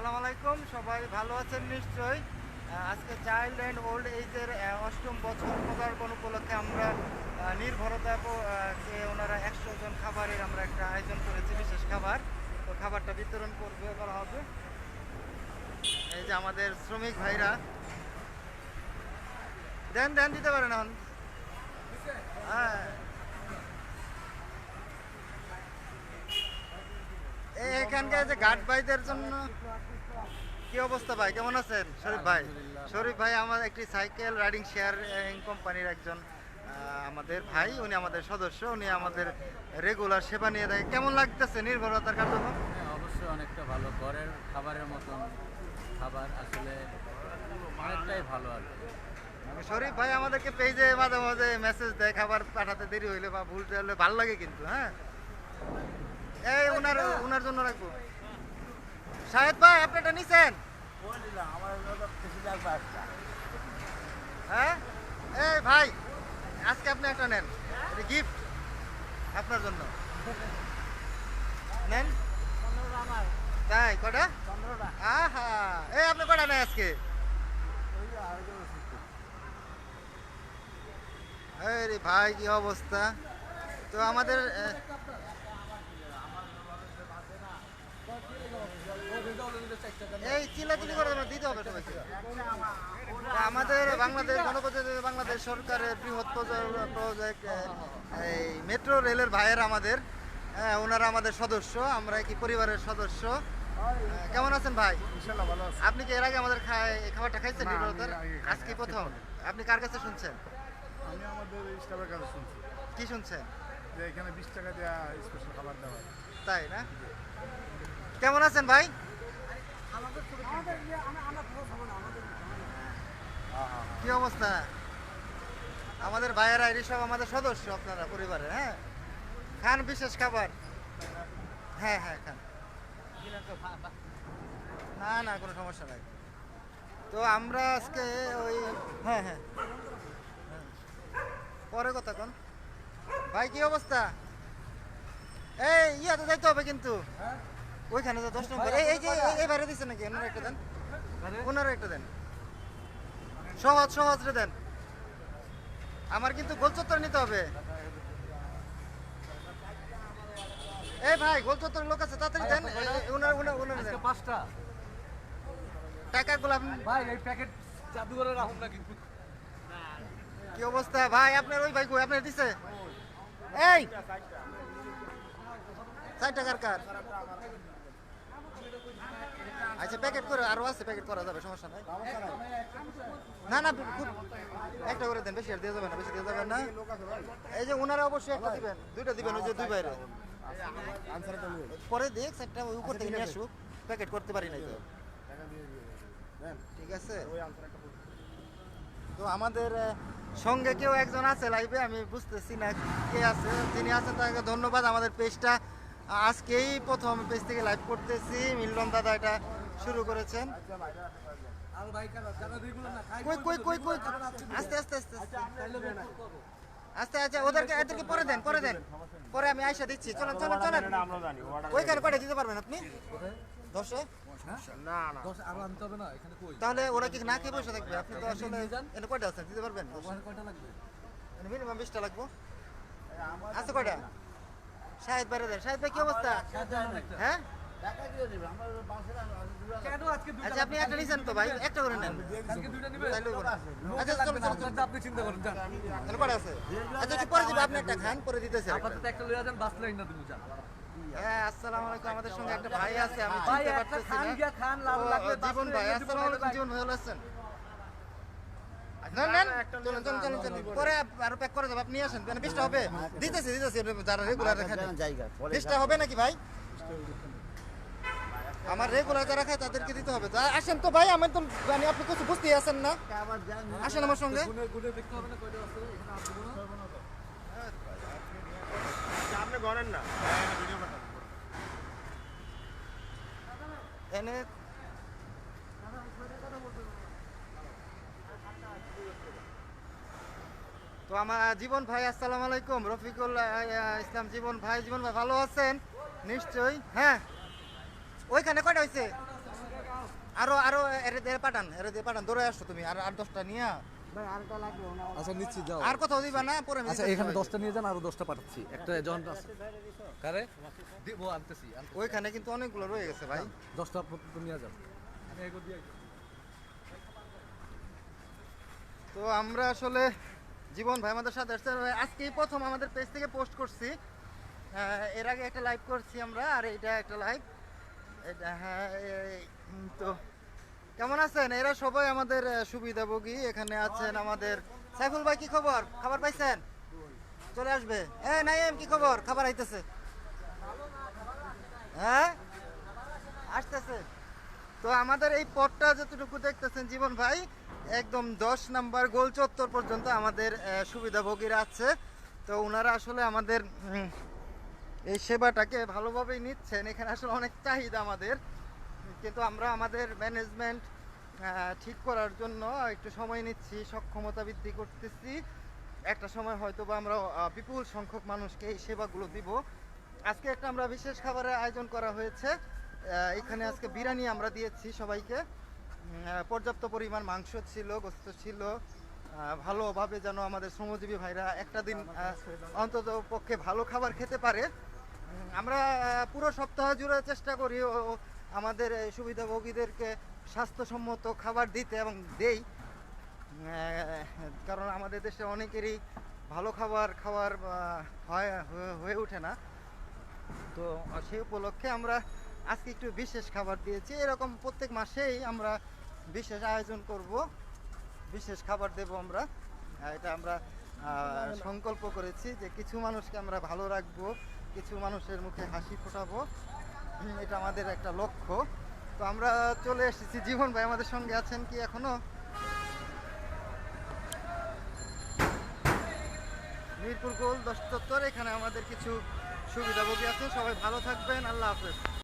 আসসালামু আলাইকুম, সবাই ভালো আছেন নিশ্চয়ই? আজকে চাইল্ড অ্যান্ড ওল্ড এইজের অষ্টম বছর পদার্পণ উপলক্ষে আমরা নির্ভরতা যে ওনারা একশো জন খাবারের আমরা একটা আয়োজন করেছি, বিশেষ খাবার। তো খাবারটা বিতরণ করবে করা হবে। এই যে আমাদের শ্রমিক ভাইরা। দেন দেন, দিতে পারেন এখন। হ্যাঁ। এখানকার যে গার্ড ভাইদের জন্য কি অবস্থা ভাই? কেমন আছেন? শরীফ ভাই? শরীফ ভাই আমার একটি সাইকেল রাইডিং শেয়ার কোম্পানির একজন আমাদের ভাই উনি আমাদের সদস্য উনি আমাদের রেগুলার সেবা নিয়ে থাকে কেমন লাগতেছে নির্ভরতার কার্যক্রম হ্যাঁ, অবশ্যই অনেকটা ভালো। ঘরের খাবারের মতন খাবার আসলে অনেকটাই ভালো আর শরীফ ভাই আমাদেরকে পেজে মাঝে মাঝে মেসেজ দেয় খাবার পাঠাতে দেরি হইলে বা ভুল হলে ভালো লাগে কিন্তু হ্যাঁ? এই উনার ওনার জন্য রাখব। শাহেদ ভাই, আপনি এটা নিছেন? হ্যাঁ? এই ভাই, আজকে আপনি একটা নেন। এটা গিফট আপনার জন্য। নেন? তাই, কটা? আহা, এই আপনি কটা নেই আজকে? ভাই, কি অবস্থা? তো আমাদের এই চিল্লাচিল্লি করে না দিতে হবে সবাইকে। আমাদের বাংলাদেশ গণপ্রজাতন্ত্রী বাংলাদেশ সরকারের বৃহৎ প্রজেক্ট এই মেট্রো রেলের ভাইয়ের আমাদের হ্যাঁ ওনারা আমাদের সদস্য আমরা কি পরিবারের সদস্য। কেমন আছেন ভাই? আপনি কি এর আগে আমাদের খাবারটা খাইছেন আজকে প্রথম। আপনি কার কাছে শুনছেন? আমি আমাদের স্টাফের কাছে শুনছি। কি শুনছেন? যে এখানে বিশ টাকা দেওয়া স্পেশাল খাবার দেওয়া তাই না? কেমন আছেন ভাই? কি অবস্থা? আমাদের ভাইয়েরা এটি সব আমাদের সদস্য আপনারা পরিবারে হ্যাঁ? খান বিশেষ খাবার। হ্যাঁ হ্যাঁ খান। না না কোনো সমস্যা নাই। তো আমরা আজকে ওই হ্যাঁ হ্যাঁ। হ্যাঁ। পরে কথা কোন? ভাই কি অবস্থা? এই ইয়াতে যাইতে হবে কিন্তু। ওইখানে তো দশ নম্বর। এই যে এই- বাইরে দিচ্ছে নাকি? ওনারা একটা দেন। ওনারা একটা দেন। সহজ সহজ রে দেন। আমার কিন্তু গোল চত্বর নিতে হবে। এই ভাই গোল চত্বর লোক আছে তাড়াতাড়ি দেন। ওনারা ওনারা ওনারা দেন। পাঁচটা। টাকাগুলো আপনি ভাই এই প্যাকেট জাদুঘরে রাখুন না কিন্তু কি অবস্থা? ভাই আপনার ওই ভাই কই? আপনার দিছে? এই! ষাট টাকার কার? আচ্ছা প্যাকেট করে, আরও আছে প্যাকেট করা যাবে, সমস্যা নাই। না না একটা করে দেন, বেশি আর দিয়ে যাবে না, বেশি দিয়ে যাবেন না। এই যে ওনারা অবশ্যই একটা দিবেন, দুইটা দিবেন, ওই যে দুই বাইরে। পরে দেখ, সেটটা ওই উপর থেকে নিয়ে আসুক প্যাকেট করতে পারি নাই তো। ঠিক আছে? তো আমাদের সঙ্গে কেউ একজন আছে লাইভে আমি বুঝতেছি না কে আছে, যিনি আছেন তাকে ধন্যবাদ, আমাদের পেজটা আজকেই প্রথম পেজ থেকে লাইভ করতেছি। মিলন দাদা এটা শুরু করেছেন। আস্তে আস্তে আস্তে আস্তে। আচ্ছা ওদেরকে এদেরকে পরে দেন পরে দেন। পরে আমি আইসা দিচ্ছি। চলেন চলেন চলেন। ওইখানে কয়টা দিতে পারবেন আপনি? দশে? তাহলে ওরা কি না খেয়ে বসে থাকবে? আপনি তো আসলে এনে কয়টা আছেন? দিতে পারবেন? মিনিমাম বিশটা লাগবো। আছে কয়টা? শাহেদ বাইরে দেন। শাহেদ ভাই কি অবস্থা? হ্যাঁ? আচ্ছা আপনি একটা নিছেন তো ভাই একটা করে নেন। আচ্ছা চলো চলো চলো। আপনি চিন্তা করেন যান। তাহলে কয়টা আছে। আচ্ছা একটু পরে দিবে আপনি একটা খান পরে দিতেছে আপাতত একটা। লইয়া যান বাস লাইন না দিমু যান। হ্যাঁ আসসালামু আলাইকুম আমাদের সঙ্গে একটা ভাই আছে আমি চিনতে পারতেছি না। জীবন ভাই আসসালামু জীবন আলাইকুম জীবন ভালো আছেন নেন নেন চলুন চলুন চলুন চলুন পরে আরও প্যাক করে দেবো আপনি আসেন মানে বিশটা হবে? দিতেছি দিতেছি যারা রেগুলার খায় বিশটা হবে নাকি ভাই? আমার রেগুলার যারা খায় তাদেরকে দিতে হবে। তো আসেন তো ভাই আমি তো জানি আপনি কিছু বুঝতেই আছেন না। আসেন আমার সঙ্গে। আপনি গড়েন না। এনে তো আমার জীবন ভাই আসসালামু আলাইকুম। রফিকুল ইসলাম জীবন ভাই জীবন ভাই ভালো আছেন? নিশ্চয়ই হ্যাঁ। ওইখানে কয়টা হয়েছে আরও আরও এরে দিয়ে পাঠান এরে দিয়ে পাঠান দৌড়ে আসছো তুমি। আর আর দশটা নিয়ে। আচ্ছা নিচ্ছি যাও। আর দিবা না? পরে আচ্ছা এখানে নিয়ে যান আরও পাঠাচ্ছি। একটা যখন কারে? দিব আনতেছি আনতেছি। ওইখানে কিন্তু অনেকগুলো রয়ে গেছে ভাই। পর্যন্ত নিয়ে যান। তো আমরা আসলে জীবন ভাই আমাদের সাথে আসছে। আজকেই প্রথম আমাদের পেজ থেকে পোস্ট করছি। আহ, এর আগে একটা লাইভ করছি আমরা আর এটা একটা লাইভ এটা হ্যাঁ তো। কেমন আছেন? এরা সবাই আমাদের সুবিধাভোগী। এখানে আছেন আমাদের সাইফুল ভাই কি খবর? খাবার পাইছেন? চলে আসবে। এ নাইম কি খবর? খাবার আইতেছে। হ্যাঁ? আসতেছে। তো আমাদের এই পথটা যতটুকু দেখতেছেন জীবন ভাই একদম দশ নাম্বার গোল চত্বর পর্যন্ত আমাদের সুবিধাভোগীরা আছে। তো ওনারা আসলে আমাদের এই সেবাটাকে ভালোভাবেই নিচ্ছেন। এখানে আসলে অনেক চাহিদা আমাদের। কিন্তু আমরা আমাদের ম্যানেজমেন্ট ঠিক করার জন্য একটু সময় নিচ্ছি, সক্ষমতা বৃদ্ধি করতেছি। একটা সময় হয়তো বা আমরা বিপুল সংখ্যক মানুষকে এই সেবাগুলো দিব। আজকে একটা আমরা বিশেষ খাবারের আয়োজন করা হয়েছে। এখানে আজকে বিরিয়ানি আমরা দিয়েছি সবাইকে। পর্যাপ্ত পরিমাণ মাংস ছিল গোস্ত ছিল। ভালোভাবে যেন আমাদের শ্রমজীবী ভাইরা একটা দিন অন্তত পক্ষে ভালো খাবার খেতে পারে। আমরা পুরো সপ্তাহ জুড়ে চেষ্টা করি আমাদের সুবিধাভোগীদেরকে স্বাস্থ্যসম্মত খাবার দিতে এবং দেই। কারণ আমাদের দেশে অনেকেরই ভালো খাবার খাওয়ার হয় হয়ে- ওঠে না। তো সেই উপলক্ষে আমরা আজকে একটু বিশেষ খাবার দিয়েছি। এরকম প্রত্যেক মাসেই আমরা বিশেষ আয়োজন করব। বিশেষ খাবার দেব আমরা। আহ, এটা আমরা সংকল্প করেছি যে কিছু মানুষকে আমরা ভালো রাখব কিছু মানুষের মুখে হাসি ফোটাবো। এটা আমাদের একটা লক্ষ্য। তো আমরা চলে এসেছি। জীবন ভাই আমাদের সঙ্গে আছেন কি এখনও? মিরপুর গোল দশ চত্বর এখানে আমাদের কিছু সুবিধাভোগী আছে সবাই ভালো থাকবেন। আল্লাহ হাফেজ।